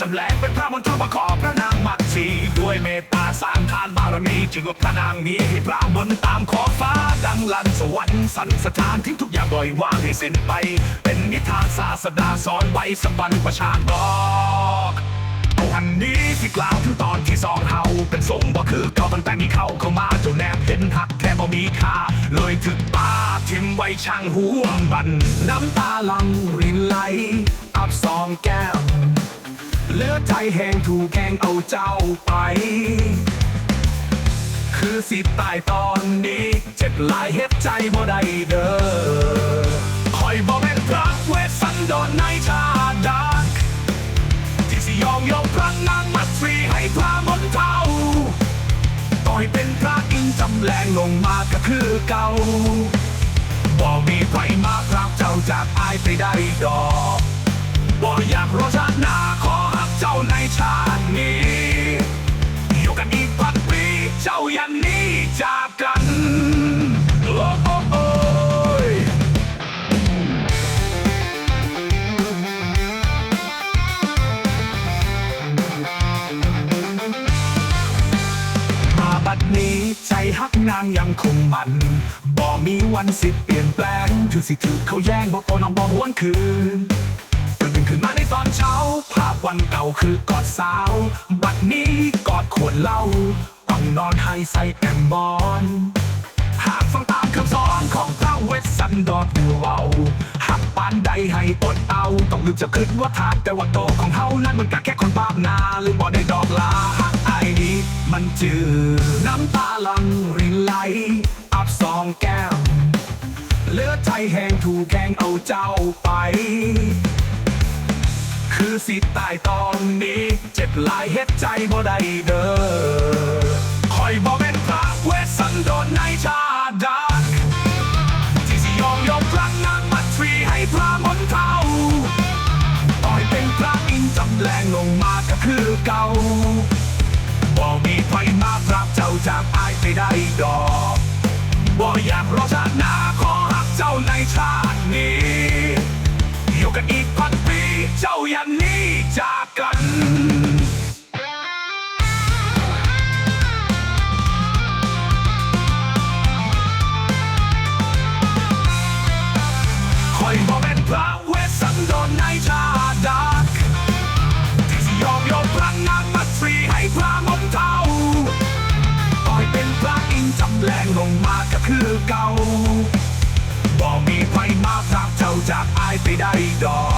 จำแหลงเป็นพระมนตรมาขอพระนางมักสีด้วยเมตตาสร้างทานบารมีจึงว่าพระนางนี้ให้พระมนตามขอฟ้าดังลันสวรรค์สันสถานทิ้งทุกอย่างปล่อยวางให้สิ้นไป เป็นนิทานศาสดาสอนไว้สบันประชาบอกอันนี้ที่กล่าวถึงตอนที่สองเฮาเป็นทรงบ่คือเก่าตั้งแต่มีเขาเข้ามาเจ้าแนบเห็นหักแค่บ่มีค่าเลยถึกป้าทิมไว้ช่างห่วงบัน น้ำตาลังรินไหลอับสองแก้ว ใจแห้งถูกแกงเอาเจ้าไป คือสิตายตอนนี้ เจ็บหลายเฮ็ดใจบ่ได้เด้อคอยบ่เป็นพระเวสสันดรในชาดาที่สิยอมยกพระนางมัตรีให้พระมนเทาต่อยเป็นพระอินทร์จำแรงลงมาก็คือเก่าบ่มีใครมาพรับเจ้าจากอายไปได้ดอกบ่อยากรอชาติหน้าขอหักเจ้า ฮักนางยังคงมันบ่มีวันสิเปลี่ยนแปลงถือสิถือเขาแย่งบอกโตน้องบ่หวนคืนตื่นขึ้นมาในตอนเช้า ภาพวันเก่าคือกอดสาว บัดนี้กอดขวดเหล้าต้องนอนให้ใส่แอมบอน หากฟังตามคำสอนของพระเวสสันดรผู้เบาหักปานใดให้อดเอา ต้องลืมจะคิดว่าทานแต่ว่าโตของเฮานั้นมันก็แค่คนบาปนาลืมบ่ได้ เหลือใจแห้งถูกแกงเอาเจ้าไป คือสิตายตอนนี้ เจ็บหลายเฮ็ดใจบ่ได้เด้อคอยบ่เป็นพระเวสสันดรในชาดาที่สิยอมยกพระนางมัตรีให้พระมนเทาต่อยเป็นพระอินจำแรงลงมาก็คือเก่าบ่มีใครมาพรับเจ้าจากอายไปได้ดอกบ่อยากรอชาติหน้า ชาตินี้อยู่กันอีกพันปีเจ้ายันนี้จากกันคอยบอกเป็นพระเวสสันดรในชาดาที่สยอมยกพระนางมัตรีให้พระมนเทาต่อยเป็นพระอินทร์จำแรงลงมาก็คือเก่า จาก